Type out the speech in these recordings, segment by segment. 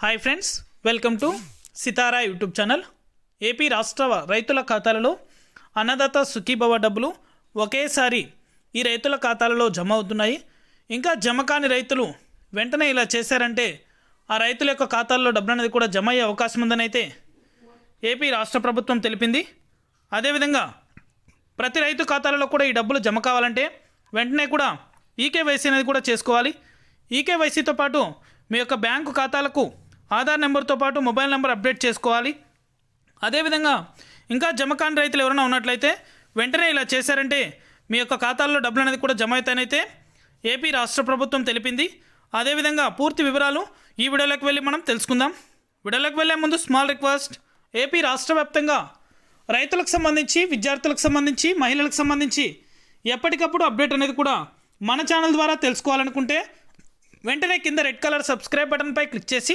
Hi friends welcome to Sitara YouTube channel AP రాష్ట్ర రైతుల ఖాతాలలో అన్నదాత సుఖీభవ డబ్బులు ఒకేసారి ఈ రైతుల ఖాతాలలో జమ అవుతున్నాయి. ఇంకా జమ కాని రైతులు వెంటనే ఇలా చేశారంటే ఆ రైతుల యొక్క ఖాతాల్లో డబ్బులు అనేది కూడా జమ అయ్యే అవకాశం ఉందని అయితే ఏపీ రాష్ట్ర ప్రభుత్వం తెలిపింది. అదేవిధంగా ప్రతి రైతు ఖాతాలలో కూడా ఈ డబ్బులు జమ కావాలంటే వెంటనే కూడా ఈకేవైసీ అనేది కూడా చేసుకోవాలి. ఈకేవైసీతో పాటు మీ యొక్క బ్యాంకు ఖాతాలకు ఆధార్ నెంబర్తో పాటు మొబైల్ నెంబర్ అప్డేట్ చేసుకోవాలి. అదేవిధంగా ఇంకా జమ కాని రైతులు ఎవరైనా ఉన్నట్లయితే వెంటనే ఇలా చేశారంటే మీ యొక్క ఖాతాల్లో డబ్బులు అనేది కూడా జమ అవుతాయనైతే ఏపీ రాష్ట్ర ప్రభుత్వం తెలిపింది. అదేవిధంగా పూర్తి వివరాలు ఈ వీడియోలోకి వెళ్ళి మనం తెలుసుకుందాం. వీడియోలోకి వెళ్ళే ముందు స్మాల్ రిక్వెస్ట్ ఏపీ రాష్ట్ర వ్యాప్తంగా రైతులకు సంబంధించి విద్యార్థులకు సంబంధించి మహిళలకు సంబంధించి ఎప్పటికప్పుడు అప్డేట్ అనేది కూడా మన ఛానల్ ద్వారా తెలుసుకోవాలనుకుంటే వెంటనే కింద రెడ్ కలర్ సబ్స్క్రైబ్ బటన్పై క్లిక్ చేసి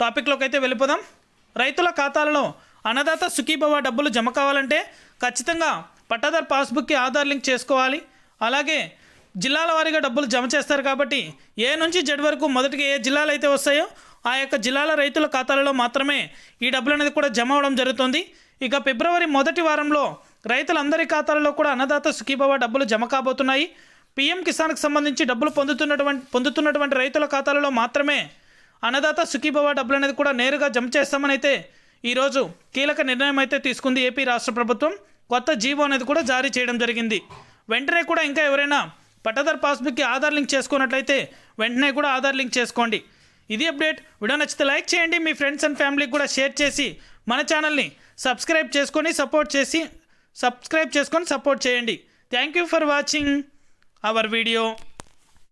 టాపిక్లోకి అయితే వెళ్ళిపోదాం. రైతుల ఖాతాలలో అన్నదాత సుఖీభవ డబ్బులు జమ కావాలంటే ఖచ్చితంగా పట్టాదారు పాస్బుక్కి ఆధార్ లింక్ చేసుకోవాలి. అలాగే జిల్లాల వారీగా డబ్బులు జమ చేస్తారు కాబట్టి ఏ నుంచి జడ్ వరకు మొదటిగా ఏ జిల్లాలు అయితే వస్తాయో ఆ యొక్క జిల్లాల రైతుల ఖాతాలలో మాత్రమే ఈ డబ్బులు అనేది కూడా జమ అవడం జరుగుతుంది. ఇక ఫిబ్రవరి మొదటి వారంలో రైతులందరి ఖాతాలలో కూడా అన్నదాత సుఖీభవ డబ్బులు జమ కాబోతున్నాయి. పీఎం కిసాన్కి సంబంధించి డబ్బులు పొందుతున్నటువంటి పొందుతున్నటువంటి రైతుల ఖాతాలలో మాత్రమే అన్నదాత సుఖీభవ డబ్బులు అనేది కూడా నేరుగా జమ చేస్తామని అయితే ఈరోజు కీలక నిర్ణయం అయితే తీసుకుంది ఏపీ రాష్ట్ర ప్రభుత్వం. కొత్త జీవో అనేది కూడా జారీ చేయడం జరిగింది. వెంటనే కూడా ఇంకా ఎవరైనా పట్టదార్ పాస్బుక్కి ఆధార్ లింక్ చేసుకున్నట్లయితే వెంటనే కూడా ఆధార్ లింక్ చేసుకోండి. ఇది అప్డేట్. వీడియో నచ్చితే లైక్ చేయండి. మీ ఫ్రెండ్స్ అండ్ ఫ్యామిలీకి కూడా షేర్ చేసి మన ఛానల్ని సబ్స్క్రైబ్ చేసుకొని సపోర్ట్ చేసి సబ్స్క్రైబ్ చేసుకొని సపోర్ట్ చేయండి. Thank you for watching our video.